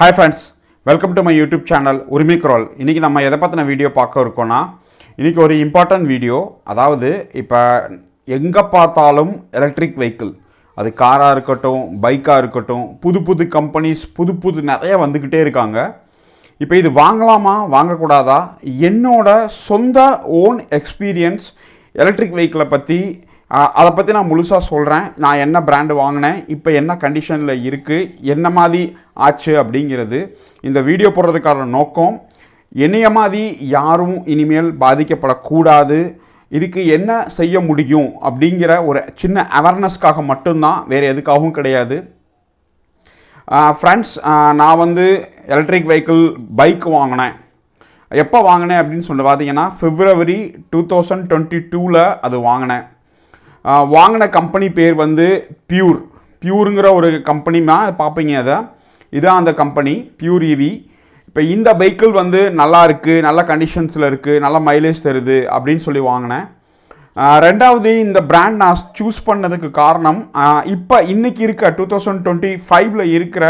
Hi friends welcome to my YouTube channel உரிமை குரல் இன்றைக்கி நம்ம எதை பற்றின வீடியோ பார்க்க இருக்கோம்னா இன்றைக்கி ஒரு இம்பார்ட்டன்ட் வீடியோ அதாவது இப்போ எங்கே பார்த்தாலும் எலக்ட்ரிக் வெஹிக்கிள் அது காராக இருக்கட்டும் பைக்காக இருக்கட்டும் புது புது கம்பெனிஸ் புது புது நிறைய வந்துக்கிட்டே இருக்காங்க. இப்போ இது வாங்கலாமா வாங்கக்கூடாதா? என்னோட சொந்த ஓன் எக்ஸ்பீரியன்ஸ் எலக்ட்ரிக் வெஹிக்கிளை பற்றி அதை பற்றி நான் முழுசாக சொல்கிறேன் நான் என்ன பிராண்டு வாங்கினேன் இப்போ என்ன கண்டிஷனில் இருக்குது என்ன மாதிரி ஆச்சு அப்படிங்கிறது இந்த வீடியோ போடுறதுக்கான நோக்கம். என்னைய மாதிரி யாரும் இனிமேல் பாதிக்கப்படக்கூடாது. இதுக்கு என்ன செய்ய முடியும் அப்படிங்கிற ஒரு சின்ன அவேர்னஸ்க்காக மட்டும்தான் வேறு எதுக்காகவும் கிடையாது. ஃப்ரெண்ட்ஸ் நான் வந்து எலக்ட்ரிக் வெஹிக்கிள் பைக் வாங்கினேன். எப்போ வாங்கினேன் அப்படின்னு சொல்லி பார்த்தீங்கன்னா ஃபிப்ரவரி டூ தௌசண்ட் டுவெண்ட்டி டூவில் அது வாங்கினேன். வாங்கின கம்பெனி பேர் வந்து பியூர் பியூருங்கிற ஒரு கம்பெனிமா பார்ப்பீங்க அதை. இதான் அந்த கம்பெனி பியூர் இவி இப்போ இந்த வெஹிக்கிள் வந்து நல்லா இருக்குது நல்ல கண்டிஷன்ஸில் இருக்குது நல்ல மைலேஜ் தருது அப்படின்னு சொல்லி வாங்கினேன். ரெண்டாவது இந்த பிராண்ட் நான் சூஸ் பண்ணதுக்கு காரணம் இப்போ இன்றைக்கி இருக்க டூ தௌசண்ட் டுவெண்ட்டி ஃபைவ்ல இருக்கிற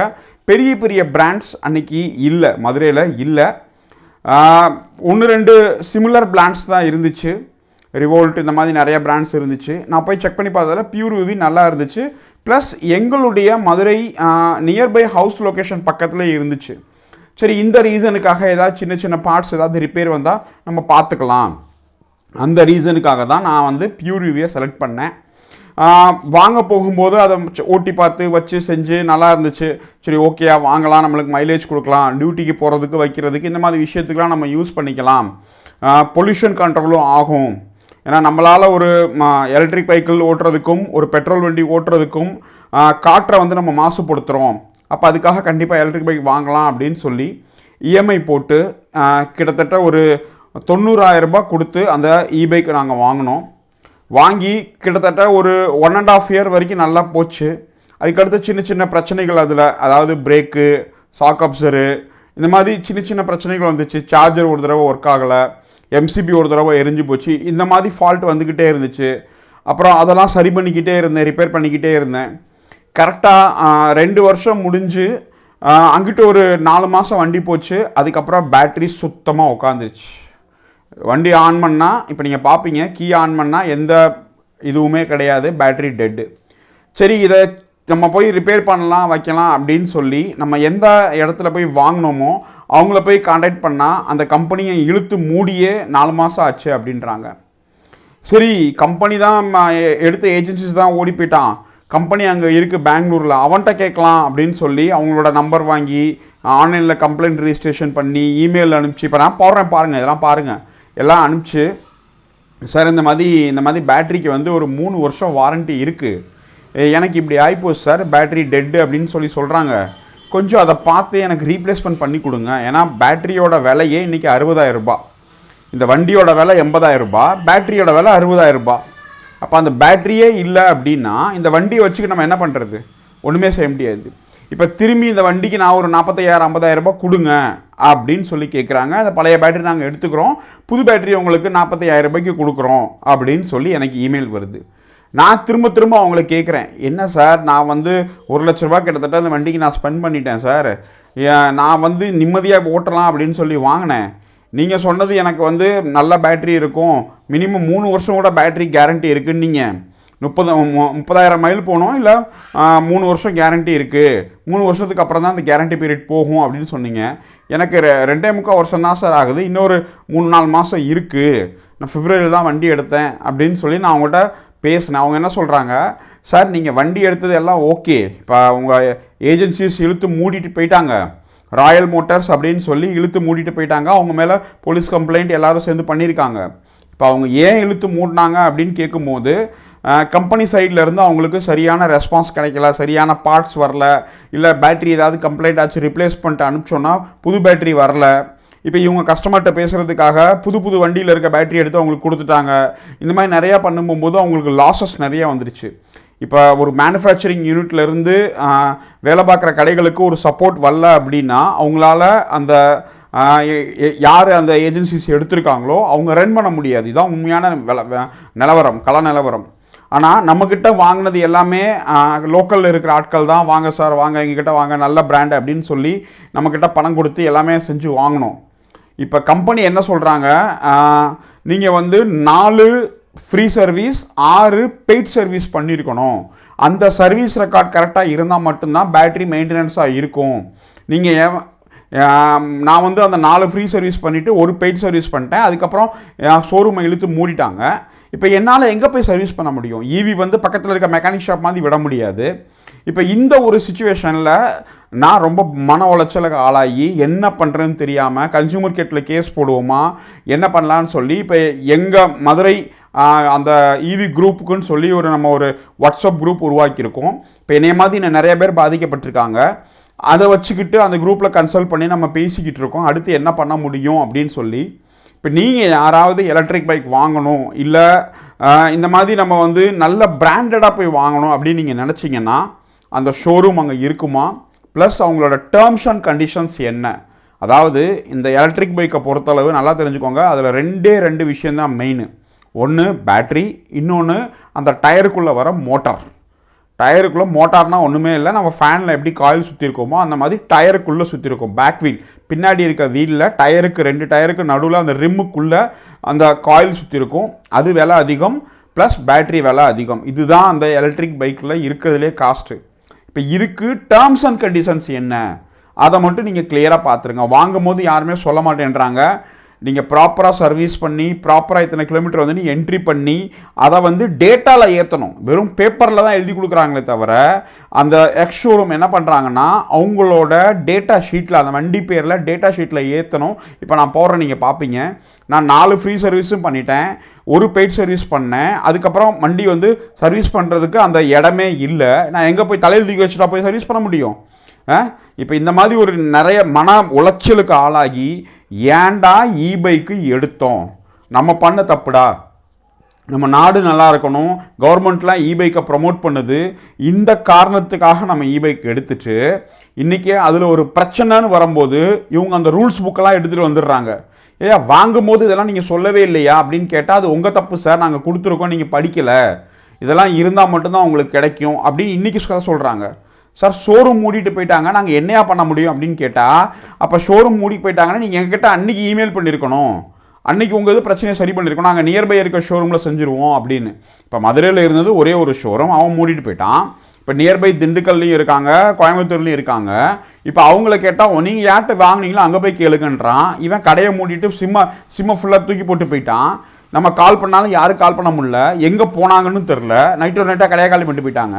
பெரிய பெரிய பிராண்ட்ஸ் அன்னைக்கு இல்லை மதுரையில் இல்லை. ஒன்று ரெண்டு சிமிலர் பிராண்ட்ஸ் தான் இருந்துச்சு. ரிவோல்ட் இந்த மாதிரி நிறைய பிராண்ட்ஸ் இருந்துச்சு. நான் போய் செக் பண்ணி பார்த்ததில் பியூர் விவி நல்லா இருந்துச்சு. ப்ளஸ் எங்களுடைய மதுரை நியர்பை ஹவுஸ் லொக்கேஷன் பக்கத்தில் இருந்துச்சு. சரி இந்த ரீசனுக்காக ஏதாவது சின்ன சின்ன பார்ட்ஸ் ஏதாவது ரிப்பேர் வந்தால் நம்ம பார்த்துக்கலாம். அந்த ரீசனுக்காக தான் நான் வந்து பியூர் விவியை செலக்ட் பண்ணேன். வாங்க போகும்போது அதை ஓட்டி பார்த்து வச்சு செஞ்சு நல்லா இருந்துச்சு. சரி ஓகேயா வாங்கலாம் நம்மளுக்கு மைலேஜ் கொடுக்கலாம். டியூட்டிக்கு போகிறதுக்கு வைக்கிறதுக்கு இந்த மாதிரி விஷயத்துக்கெலாம் நம்ம யூஸ் பண்ணிக்கலாம். பொல்யூஷன் கண்ட்ரோலும் ஆகும். ஏன்னா நம்மளால் ஒரு எலக்ட்ரிக் வெஹிக்கிள் ஓட்டுறதுக்கும் ஒரு பெட்ரோல் வண்டி ஓட்டுறதுக்கும் காற்றை வந்து நம்ம மாசுபடுத்துகிறோம் அப்போ அதுக்காக கண்டிப்பாக எலக்ட்ரிக் பைக் வாங்கலாம் அப்படின்னு சொல்லி இஎம்ஐ போட்டு கிட்டத்தட்ட ஒரு தொண்ணூறாயிரம் ரூபாய் கொடுத்து அந்த இபைக்கை நாங்கள் வாங்கினோம். வாங்கி கிட்டத்தட்ட ஒரு ஒன் அண்ட் ஆஃப் இயர் வரைக்கும் நல்லா போச்சு. அதுக்கடுத்து சின்ன சின்ன பிரச்சனைகள் அதில் அதாவது பிரேக்கு சாக் அப்சரு இந்த மாதிரி சின்ன சின்ன பிரச்சனைகள் வந்துச்சு. சார்ஜர் ஒரு தடவை ஒர்க் ஆகலை. எம்சிபி ஒரு தடவை எரிஞ்சு போச்சு. இந்த மாதிரி ஃபால்ட் வந்துக்கிட்டே இருந்துச்சு. அப்புறம் அதெல்லாம் சரி பண்ணிக்கிட்டே இருந்தேன் ரிப்பேர் பண்ணிக்கிட்டே இருந்தேன். கரெக்டாக ரெண்டு வருஷம் முடிஞ்சு அங்கிட்ட ஒரு நாலு மாதம் வண்டி போச்சு. அதுக்கப்புறம் பேட்டரி சுத்தமாக உட்காந்துருச்சு வண்டி ஆன் பண்ணால் இப்போ நீங்கள் பார்ப்பீங்க கீ ஆன் பண்ணால் எந்த இதுவுமே கிடையாது பேட்டரி டெட்டு சரி இதை நம்ம போய் ரிப்பேர் பண்ணலாம் வைக்கலாம் அப்படின்னு சொல்லி நம்ம எந்த இடத்துல போய் வாங்கினோமோ அவங்கள போய் காண்டாக்ட் பண்ணால் அந்த கம்பெனியை இழுத்து மூடியே நாலு மாதம் ஆச்சு அப்படின்றாங்க. சரி கம்பெனி தான் எடுத்த ஏஜென்சிஸ் தான் ஓடி போயிட்டான். கம்பெனி அங்கே இருக்குது பெங்களூரில் அவன்கிட்ட கேட்கலாம் அப்படின்னு சொல்லி அவங்களோட நம்பர் வாங்கி ஆன்லைனில் கம்ப்ளைண்ட் ரிஜிஸ்ட்ரேஷன் பண்ணி இமெயில் அனுப்பிச்சு இப்போ நான் போடுறேன் பாருங்கள் இதெல்லாம் பாருங்கள் எல்லாம் அனுப்பிச்சு சார் இந்த மாதிரி இந்த மாதிரி பேட்டரிக்கு வந்து ஒரு மூணு வருஷம் வாரண்ட்டி இருக்குது எனக்கு இப்படி ஆகிப்போச்சு சார். பேட்டரி டெட்டு அப்படின்னு சொல்லி சொல்கிறாங்க கொஞ்சம் அதை பார்த்து எனக்கு ரீப்ளேஸ்மெண்ட் பண்ணி கொடுங்க. ஏன்னா பேட்டரியோட விலையே இன்றைக்கி அறுபதாயிரம் ரூபாய். இந்த வண்டியோட விலை எண்பதாயிரம் ரூபாய். பேட்டரியோட விலை அறுபதாயிரம் ரூபாய். அப்போ அந்த பேட்டரியே இல்லை அப்படின்னா இந்த வண்டியை வச்சுக்கிட்டு நம்ம என்ன பண்ணுறது ஒன்றுமே செய்ய முடியாது. இப்போ திரும்பி இந்த வண்டிக்கு நான் ஒரு நாற்பத்தையாயிரம் ஐம்பதாயிரம் ரூபாய் கொடுங்க அப்படின்னு சொல்லி கேட்குறாங்க அந்த பழைய பேட்டரி நாங்கள் எடுத்துக்கிறோம். புது பேட்டரி உங்களுக்கு நாற்பத்தையாயிரம் ரூபாய்க்கு கொடுக்குறோம் அப்படின்னு சொல்லி எனக்கு இமெயில் வருது. நான் திரும்ப திரும்ப அவங்கள கேட்குறேன் என்ன சார்? நான் வந்து ஒரு லட்ச ரூபா கிட்டத்தட்ட அந்த வண்டிக்கு நான் ஸ்பெண்ட் பண்ணிட்டேன் சார். நான் வந்து நிம்மதியாக ஓட்டலாம் அப்படின்னு சொல்லி வாங்கினேன். நீங்கள் சொன்னது எனக்கு வந்து நல்ல பேட்டரி இருக்கும். மினிமம் மூணு வருஷம் கூட பேட்டரி கேரண்டி இருக்குன்னு நீங்கள் முப்பது முப்பதாயிரம் மைல் போனோம் இல்லை மூணு வருஷம் கேரண்டி இருக்குது மூணு வருஷத்துக்கு அப்புறம் தான் அந்த கேரண்டி பீரியட் போகும் அப்படின்னு சொன்னீங்க. எனக்கு ரெ- ரெண்டே முக்கால் வருஷம் தான் சார் ஆகுது. இன்னொரு மூணு நாலு மாதம் இருக்குது நான் ஃபிப்ரவரியில் தான் வண்டி எடுத்தேன் அப்படின்னு சொல்லி நான் அவங்கள்ட்ட பேசினேன் அவங்க என்ன சொல்கிறாங்க சார் நீங்கள் வண்டி எடுத்தது எல்லாம் ஓகே. இப்போ உங்கள் ஏஜென்சிஸ் இழுத்து மூடிட்டு போயிட்டாங்க. ராயல் மோட்டார்ஸ் அப்படின்னு சொல்லி இழுத்து மூடிட்டு போயிட்டாங்க. அவங்க மேலே போலீஸ் கம்ப்ளைண்ட் எல்லாரும் சேர்ந்து பண்ணியிருக்காங்க. இப்போ அவங்க ஏன் இழுத்து மூடினாங்க அப்படின்னு கேட்கும்போது கம்பெனி சைட்லேருந்து அவங்களுக்கு சரியான ரெஸ்பான்ஸ் கிடைக்கல சரியான பார்ட்ஸ் வரல. இல்லை பேட்டரி ஏதாவது கம்ப்ளைண்ட் ஆச்சு ரிப்ளேஸ் பண்ணிட்டு அனுப்பிச்சோன்னா புது பேட்டரி வரல. இப்போ இவங்க கஸ்டமர்கிட்ட பேசுகிறதுக்காக புது புது வண்டியில் இருக்க பேட்டரி எடுத்து அவங்களுக்கு கொடுத்துட்டாங்க. இந்த மாதிரி நிறையா பண்ணும்போது அவங்களுக்கு லாஸஸ் நிறையா வந்துருச்சு. இப்போ ஒரு மேனுஃபேக்சரிங் யூனிட்லேருந்து வேலை பார்க்குற கடைகளுக்கு ஒரு சப்போர்ட் வரல அப்படின்னா அவங்களால அந்த யார் அந்த ஏஜென்சிஸ் எடுத்திருக்காங்களோ அவங்க ரன் பண்ண முடியாது. இதுதான் உண்மையான நிலவரம் கள நிலவரம். ஆனால் நம்மக்கிட்ட வாங்கினது எல்லாமே லோக்கலில் இருக்கிற ஆட்கள் தான். வாங்க சார் வாங்க எங்ககிட்ட வாங்க நல்ல பிராண்ட் அப்படின்னு சொல்லி நம்மக்கிட்ட பணம் கொடுத்து எல்லாமே செஞ்சு வாங்கினோம். இப்போ கம்பெனி என்ன சொல்கிறாங்க நீங்கள் வந்து நாலு ஃப்ரீ சர்வீஸ் ஆறு பெய்ட் சர்வீஸ் பண்ணியிருக்கணும் அந்த சர்வீஸ் ரெக்கார்ட் கரெக்டாக இருந்தால் மட்டும்தான் பேட்டரி மெயின்டெனன்ஸாக இருக்கும். நீங்கள் நான் வந்து அந்த நாலு ஃப்ரீ சர்வீஸ் பண்ணிவிட்டு ஒரு பெய்ட் சர்வீஸ் பண்ணிட்டேன். அதுக்கப்புறம் ஷோரூமை இழுத்து மூடிட்டாங்க. இப்போ என்னால் எங்கே போய் சர்வீஸ் பண்ண முடியும்? ஈவி வந்து பக்கத்தில் இருக்க மெக்கானிக் ஷாப் மாதிரி விட முடியாது. இப்போ இந்த ஒரு சுச்சுவேஷனில் நான் ரொம்ப மன உளைச்சலுக்கு ஆளாகி என்ன பண்ணுறதுன்னு தெரியாமல் கன்சியூமர் கேட்டில் கேஸ் போடுவோமா? என்ன பண்ணலான்னு சொல்லி இப்போ எங்கள் மதுரை அந்த ஈவி குரூப்புக்குன்னு சொல்லி ஒரு நம்ம ஒரு வாட்ஸ்அப் குரூப் உருவாக்கியிருக்கோம். இப்போ என்னைய மாதிரி இன்னும் நிறைய பேர் பாதிக்கப்பட்டிருக்காங்க. அதை வச்சுக்கிட்டு அந்த குரூப்பில் கன்சல்ட் பண்ணி நம்ம பேசிக்கிட்டு இருக்கோம். அடுத்து என்ன பண்ண முடியும் அப்படின்னு சொல்லி இப்போ நீங்கள் யாராவது எலக்ட்ரிக் பைக் வாங்கணும் இல்லை இந்த மாதிரி நம்ம வந்து நல்ல பிராண்டடாக போய் வாங்கணும் அப்படின்னு நீங்கள் நினச்சிங்கன்னா அந்த ஷோரூம் அங்கே இருக்குமா? ப்ளஸ் அவங்களோட டேர்ம்ஸ் அண்ட் கண்டிஷன்ஸ் என்ன? அதாவது இந்த எலக்ட்ரிக் பைக்கை பொறுத்தளவு நல்லா தெரிஞ்சுக்கோங்க. அதில் ரெண்டே ரெண்டு விஷயந்தான் மெயின் ஒன்று பேட்ரி இன்னொன்று அந்த டயருக்குள்ளே வர மோட்டார் டயருக்குள்ளே மோட்டார்னால் ஒன்றுமே இல்லை. நம்ம ஃபேனில் எப்படி காயில் சுற்றிருக்கோமோ அந்த மாதிரி டயருக்குள்ளே சுற்றிருக்கோம் பேக் வீல் பின்னாடி இருக்க வீலில் டயருக்கு ரெண்டு டயருக்கு நடுவில் அந்த ரிம்முக்குள்ளே அந்த காயில் சுற்றிருக்கும் அது விலை அதிகம். ப்ளஸ் பேட்டரி விலை அதிகம். இதுதான் அந்த எலக்ட்ரிக் பைக்கில் இருக்கிறதுலே காஸ்ட்டு இப்போ இதுக்கு டேர்ம்ஸ் அண்ட் கண்டிஷன்ஸ் என்ன? அதை மட்டும் நீங்கள் கிளியராக பார்த்துருங்க. வாங்கும் போது யாருமே சொல்ல மாட்டேன்றாங்க. நீங்கள் ப்ராப்பராக சர்வீஸ் பண்ணி ப்ராப்பராக இத்தனை கிலோமீட்டர் வந்து நீங்கள் என்ட்ரி பண்ணி அதை வந்து டேட்டாவில் ஏற்றணும் வெறும் பேப்பரில் தான் எழுதி கொடுக்குறாங்களே தவிர அந்த எக்ஸ் ஷோரூம் என்ன பண்ணுறாங்கன்னா அவங்களோட டேட்டா ஷீட்டில் அந்த வண்டி பேரில் டேட்டா ஷீட்டில் ஏற்றணும் இப்போ நான் போடுறேன் நீங்கள் பார்ப்பீங்க நான் நாலு ஃப்ரீ சர்வீஸும் பண்ணிட்டேன். ஒரு பெய்ட் சர்வீஸ் பண்ணேன். அதுக்கப்புறம் வண்டி வந்து சர்வீஸ் பண்ணுறதுக்கு அந்த இடமே இல்லை. நான் எங்கே போய் தலையில் தூக்கி வச்சுட்டா போய் சர்வீஸ் பண்ண முடியும்? இப்போ இந்த மாதிரி ஒரு நிறைய மன உளைச்சலுக்கு ஆளாகி ஏன்டா இ பைக்கு எடுத்தோம்? நம்ம பண்ண தப்புடா. நம்ம நாடு நல்லா இருக்கணும். கவர்மெண்ட்லாம் இ பைக்கை ப்ரொமோட் பண்ணுது. இந்த காரணத்துக்காக நம்ம இ பைக் எடுத்துட்டு இன்றைக்கி அதில் ஒரு பிரச்சனைன்னு வரும்போது இவங்க அந்த ரூல்ஸ் புக்கெல்லாம் எடுத்துகிட்டு வந்துடுறாங்க. ஏயா வாங்கும் போது இதெல்லாம் நீங்கள் சொல்லவே இல்லையா? அப்படின்னு கேட்டால் அது உங்கள் தப்பு சார். நாங்கள் கொடுத்துருக்கோம் நீங்கள் படிக்கலை. இதெல்லாம் இருந்தால் மட்டும்தான் உங்களுக்கு கிடைக்கும் அப்படின்னு இன்றைக்கி சொல்கிறாங்க சார் ஷோரூம் மூடிட்டு போயிட்டாங்க நாங்கள் என்னையா பண்ண முடியும் அப்படின்னு கேட்டால் அப்போ ஷோரூம் மூடி போயிட்டாங்கன்னா நீங்கள் எங்ககிட்ட அன்றைக்கி இமெயில் பண்ணியிருக்கணும் அன்றைக்கி உங்கள் இது பிரச்சனையை சரி பண்ணியிருக்கோம் நாங்கள் நியர்பை இருக்க ஷோரூமில் செஞ்சுருவோம் அப்படின்னு. இப்போ மதுரையில் இருந்தது ஒரே ஒரு ஷோரூம் அவன் மூடிட்டு போயிட்டான். இப்போ நியர்பை திண்டுக்கல்லையும் இருக்காங்க கோயம்புத்தூர்லையும் இருக்காங்க. இப்போ அவங்கள கேட்டால் நீங்கள் யார்கிட்ட வாங்குனீங்களோ அங்கே போய் கேளுங்கன்றான். இவன் கடையை மூடிட்டு சிம்ம சிம்ம ஃபுல்லாக தூக்கி போட்டு போயிட்டான். நம்ம கால் பண்ணாலும் யாரும் கால் பண்ண முடியல. எங்கே போனாங்கன்னு தெரில நைட்டு ஒரு நைட்டாக கடையை காலி பண்ணிட்டு போயிட்டாங்க.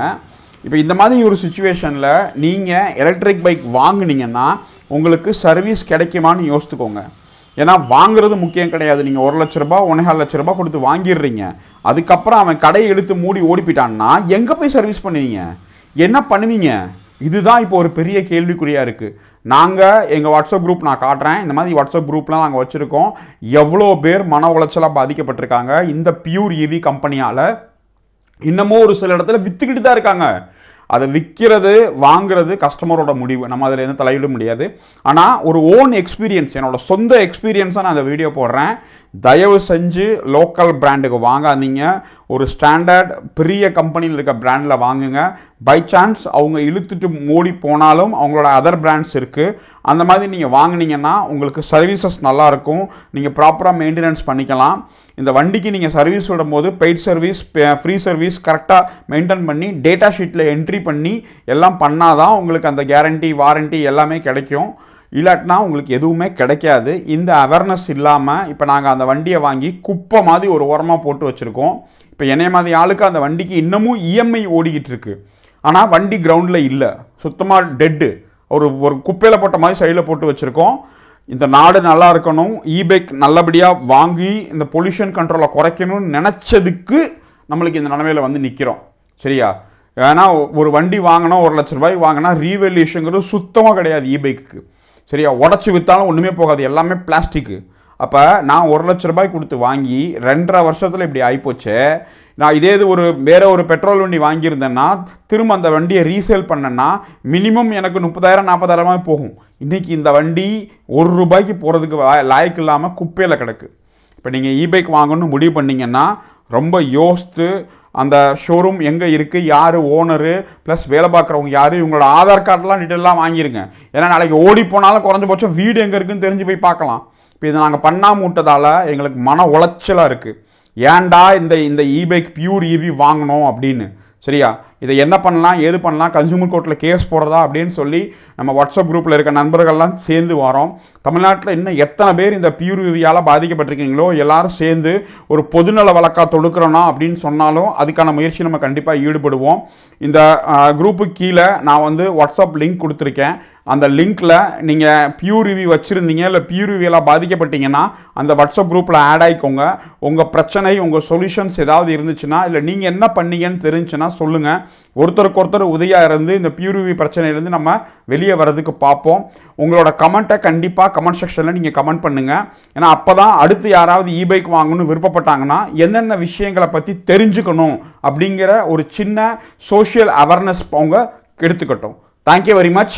இப்போ இந்த மாதிரி ஒரு சுச்சுவேஷனில் நீங்கள் எலக்ட்ரிக் பைக் வாங்கினீங்கன்னா உங்களுக்கு சர்வீஸ் கிடைக்குமான்னு யோசித்துக்கோங்க ஏன்னா வாங்குறது முக்கியம் கிடையாது. நீங்கள் ஒரு லட்ச ரூபா ஒன்றே லட்ச ரூபா கொடுத்து வாங்கிடுறீங்க. அதுக்கப்புறம் அவன் கடையை இழுத்து மூடி ஓடி போயிட்டான்னா எங்கே போய் சர்வீஸ் பண்ணுவீங்க? என்ன பண்ணுவீங்க? இதுதான் இப்போ ஒரு பெரிய கேள்விக்குறியாக இருக்குது நாங்கள் எங்கள் வாட்ஸ்அப் குரூப் நான் காட்டுறேன். இந்த மாதிரி வாட்ஸ்அப் குரூப்லாம் நாங்கள் வச்சுருக்கோம். எவ்வளோ பேர் மன உளைச்சலாக பாதிக்கப்பட்டிருக்காங்க. இந்த பியூர் இவி கம்பெனியால் இன்னமும் ஒரு சில இடத்துல வித்துக்கிட்டு தான் இருக்காங்க. அதை விற்கிறது வாங்குறது கஸ்டமரோட முடிவு. நம்ம அதில் எதுவும் தலையிட முடியாது. ஆனால் ஒரு ஓன் எக்ஸ்பீரியன்ஸ் என்னோட சொந்த எக்ஸ்பீரியன்ஸாக நான் அந்த வீடியோ போடுறேன். தயவு செஞ்சு லோக்கல் பிராண்டுக்கு வாங்காதீங்க. ஒரு ஸ்டாண்டர்ட் பெரிய கம்பெனியில் இருக்க பிராண்டில் வாங்குங்க. பை சான்ஸ் அவங்க இழுத்துட்டு மூடி போனாலும் அவங்களோட அதர் பிராண்ட்ஸ் இருக்குது அந்த மாதிரி நீங்கள் வாங்குனீங்கன்னா உங்களுக்கு சர்வீசஸ் நல்லாயிருக்கும் நீங்கள் ப்ராப்பராக மெயின்டெனன்ஸ் பண்ணிக்கலாம். இந்த வண்டிக்கு நீங்கள் சர்வீஸ் விடும்போது பெய்ட் சர்வீஸ் ஃப்ரீ சர்வீஸ் கரெக்டாக மெயின்டைன் பண்ணி டேட்டா ஷீட்டில் என்ட்ரி பண்ணி எல்லாம் பண்ணாதான் உங்களுக்கு அந்த கேரண்டி வாரண்டி எல்லாமே கிடைக்கும். இல்லாட்டினா உங்களுக்கு எதுவுமே கிடைக்காது. இந்த அவேர்னஸ் இல்லாமல் இப்போ நாங்கள் அந்த வண்டியை வாங்கி குப்பை மாதிரி ஒரு ஓரமாக போட்டு வச்சுருக்கோம். இப்போ என்னைய மாதிரி ஆளுக்கு அந்த வண்டிக்கு இன்னமும் இஎம்ஐ ஓடிக்கிட்டு இருக்கு. ஆனால் வண்டி கிரவுண்டில் இல்லை. சுத்தமாக டெட்டு ஒரு ஒரு குப்பையில் போட்ட மாதிரி சைடில் போட்டு வச்சுருக்கோம். இந்த நாடு நல்லா இருக்கணும். இபைக் நல்லபடியாக வாங்கி இந்த பொல்யூஷன் கண்ட்ரோலை குறைக்கணும்னு நினச்சதுக்கு நம்மளுக்கு இந்த நிலமையில வந்து நிற்கிறோம் சரியா? ஏன்னா ஒரு வண்டி வாங்கினா ஒரு லட்ச ரூபாய் வாங்கினா ரீவேல்யூஷனுங்கிறது சுத்தமாக கிடையாது இபைக்கு சரியா? உடச்சி விற்றாலும் ஒன்றுமே போகாது. எல்லாமே பிளாஸ்டிக்கு அப்போ நான் ஒரு லட்ச ரூபாய் கொடுத்து வாங்கி ரெண்டரை வருஷத்தில் இப்படி ஆகிப்போச்சு நான் இதே இது ஒரு வேறு ஒரு பெட்ரோல் வண்டி வாங்கியிருந்தேன்னா திரும்ப அந்த வண்டியை ரீசேல் பண்ணேன்னா மினிமம் எனக்கு முப்பதாயிரம் நாற்பதாயிரமாக போகும். இன்றைக்கி இந்த வண்டி ஒரு ரூபாய்க்கு போகிறதுக்கு லாய்க்கு இல்லாமல் குப்பையில் கிடக்கு. இப்போ நீங்கள் இபைக் வாங்கணும்னு முடிவு பண்ணிங்கன்னா ரொம்ப யோசித்து அந்த ஷோரூம் எங்கே இருக்குது யார் ஓனரு ப்ளஸ் வேலை பார்க்குறவங்க யார் இவங்களோட ஆதார் கார்டெலாம் டீட்டெயிலாம் வாங்கிருங்க. ஏன்னா நாளைக்கு ஓடி போனாலும் குறைஞ்சபட்சம் வீடு எங்கே இருக்குன்னு தெரிஞ்சு போய் பார்க்கலாம். இப்போ இதை நாங்கள் பண்ணாமல் விட்டதால எங்களுக்கு மன உளைச்சலாக இருக்குது ஏன்டா இந்த இந்த இபைக் பியூர் ஈவி வாங்கணும் அப்படின்னு. சரியா? இதை என்ன பண்ணலாம்? ஏது பண்ணலாம்? கன்சூமர் கோர்ட்டில் கேஸ் போடுறதா? அப்படின்னு சொல்லி நம்ம வாட்ஸ்அப் குரூப்பில் இருக்க நண்பர்கள்லாம் சேர்ந்து வரோம். தமிழ்நாட்டில் இன்னும் எத்தனை பேர் இந்த பியூரிவியால் பாதிக்கப்பட்டிருக்கீங்களோ? எல்லாரும் சேர்ந்து ஒரு பொதுநல வழக்காக தொடுக்கிறோன்னா அப்படின்னு சொன்னாலும் அதுக்கான முயற்சி நம்ம கண்டிப்பாக ஈடுபடுவோம். இந்த குரூப்புக்கு கீழே நான் வந்து வாட்ஸ்அப் லிங்க் கொடுத்துருக்கேன். அந்த லிங்க்கில் நீங்கள் பியூர் ரிவ்யூ வச்சுருந்தீங்க இல்லை பியூர் ரிவ்யூலாம் பாதிக்கப்பட்டீங்கன்னா அந்த வாட்ஸ்அப் குரூப்பில் ஆட் ஆகிக்கோங்க உங்கள் பிரச்சனை உங்கள் சொல்யூஷன்ஸ் ஏதாவது இருந்துச்சுன்னா இல்லை நீங்கள் என்ன பண்ணீங்கன்னு தெரிஞ்சுன்னா சொல்லுங்கள் ஒருத்தருக்கு ஒருத்தர் உதவியாக இருந்து இந்த பியூர் ரிவ்யூ பிரச்சனையிலேருந்து நம்ம வெளியே வர்றதுக்கு பார்ப்போம். உங்களோட கமெண்ட்டை கண்டிப்பாக கமெண்ட் செக்ஷனில் நீங்கள் கமெண்ட் பண்ணுங்கள் ஏன்னா அப்போ தான் அடுத்து யாராவது இ பைக் வாங்கணும்னு விருப்பப்பட்டாங்கன்னா என்னென்ன விஷயங்களை பற்றி தெரிஞ்சுக்கணும் அப்படிங்கிற ஒரு சின்ன சோஷியல் அவேர்னஸ் அவங்க எடுத்துக்கட்டும். Thank you very much